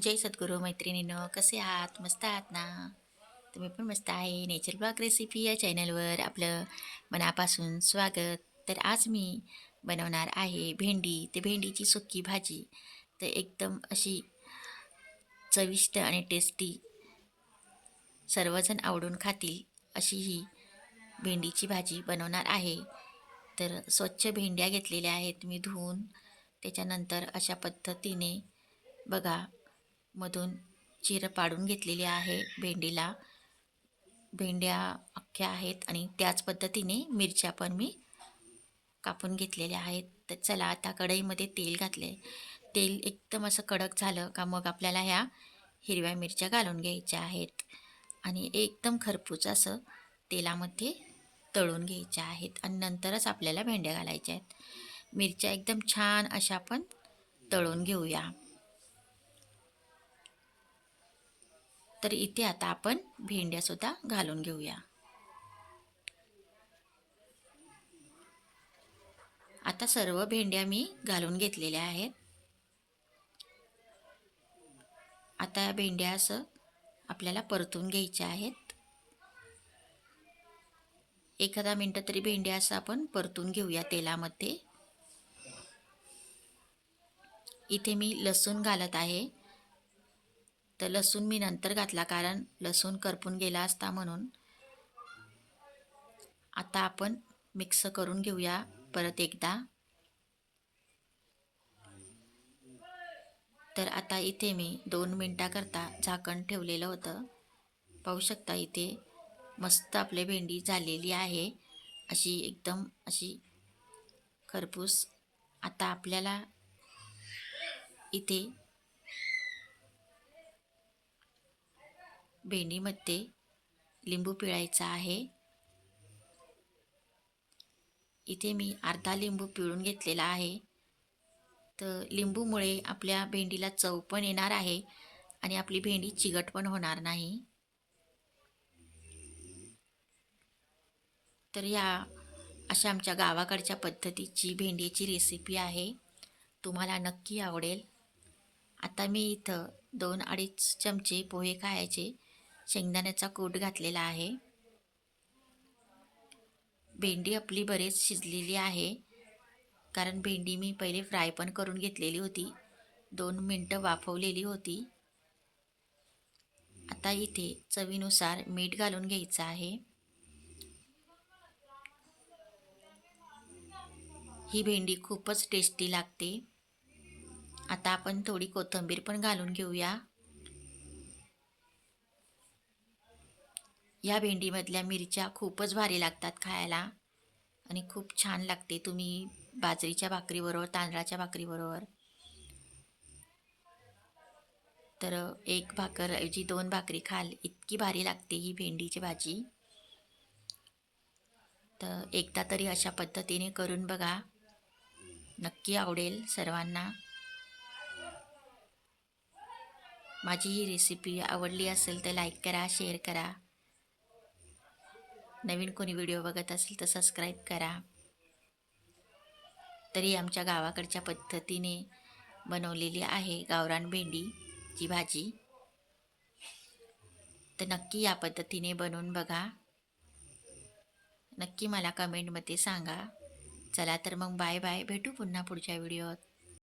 जय सद्गुरू मैत्रिणीनं कसे आहात? मस्त आहात ना? तुम्ही पण मस्त आहे. नेचर ब्लॉग रेसिपी या चॅनलवर आपलं मनापासून स्वागत. तर आज मी बनवणार आहे भेंडी. ते भेंडीची सुकी भाजी. तर एकदम अशी चविष्ट आणि टेस्टी सर्वजण आवडून खातील अशी ही भेंडीची भाजी बनवणार आहे. तर स्वच्छ भेंड्या घेतलेल्या आहेत मी धुवून. त्याच्यानंतर अशा पद्धतीने बघा मधून चिरं पाडून घेतलेली आहे भेंडीला. भेंड्या अख्ख्या आहेत आणि त्याच पद्धतीने मिरच्या पण मी कापून घेतलेल्या आहेत. तर चला आता कढईमध्ये तेल घातले. तेल एकदम असं कडक झालं का मग आपल्याला ह्या हिरव्या मिरच्या घालून घ्यायच्या आहेत. आणि एकदम खरपूस असं तेलामध्ये तळून घ्यायच्या आहेत आणि नंतरच आपल्याला भेंड्या घालायच्या आहेत. मिरच्या एकदम छान अशा पण तळून घेऊया. तर इथे आता आपण भेंड्यासुद्धा घालून घेऊया. आता सर्व भेंड्या मी घालून घेतलेल्या आहेत. आता या भेंड्या असं आपल्याला परतून घ्यायच्या आहेत. एखादा मिनटं तरी भेंड्या असं आपण परतून घेऊया तेलामध्ये. इथे मी लसूण घालत आहे. तर लसूण मी नंतर घातला कारण लसूण करपून गेला असता म्हणून. आता आपण मिक्स करून घेऊया परत एकदा. तर आता इथे मी दोन मिनटाकरता झाकण ठेवलेलं होतं. पाहू शकता इथे मस्त आपली भेंडी झालेली आहे. अशी एकदम अशी खरपूस आता आपल्याला इथे भेंडीमध्ये लिंबू पिळायचा आहे. इथे मी अर्धा लिंबू पिळून घेतलेला आहे. तर लिंबूमुळे आपल्या भेंडीला चव पण येणार आहे आणि आपली भेंडी चिगट पण होणार नाही. तर या अशा आमच्या गावाकडच्या पद्धतीची भेंडीची रेसिपी आहे. तुम्हाला नक्की आवडेल. आता मी इथं दोन अडीच चमचे पोहे खायचे. शेंगदाण्याचा कूट घातलेला आहे. भेंडी आपली बरेच शिजलेली आहे. कारण भेंडी मी पहिले फ्राय पण करून घेतलेली होती. दोन मिनटं वाफवलेली होती. आता इथे चवीनुसार मीठ घालून घ्यायचं आहे. ही भेंडी खूपच टेस्टी लागते. आता आपण थोडी कोथिंबीर पण घालून घेऊया. या भेंडीमधल्या मिरच्या खूपच भारी लागतात खायला. आणि खूप छान लागते तुम्ही बाजरीच्या भाकरीबरोबर तांदळाच्या भाकरीबरोबर. तर एक भाकर ऐवजी दोन भाकरी खाल इतकी भारी लागते ही भेंडीची भाजी. तर एकदा तरी अशा पद्धतीने करून बघा. नक्की आवडेल सर्वांना. माझी ही रेसिपी आवडली असेल तर लाईक करा शेअर करा. नवीन कोणी व्हिडिओ बघत असेल तर सबस्क्राईब करा. तरी आमच्या गावाकडच्या पद्धतीने बनवलेली आहे गावरान भेंडीची भाजी. तर नक्की या पद्धतीने बनवून बघा. नक्की मला कमेंटमध्ये सांगा. चला तर मग बाय बाय भेटू पुन्हा पुढच्या व्हिडिओत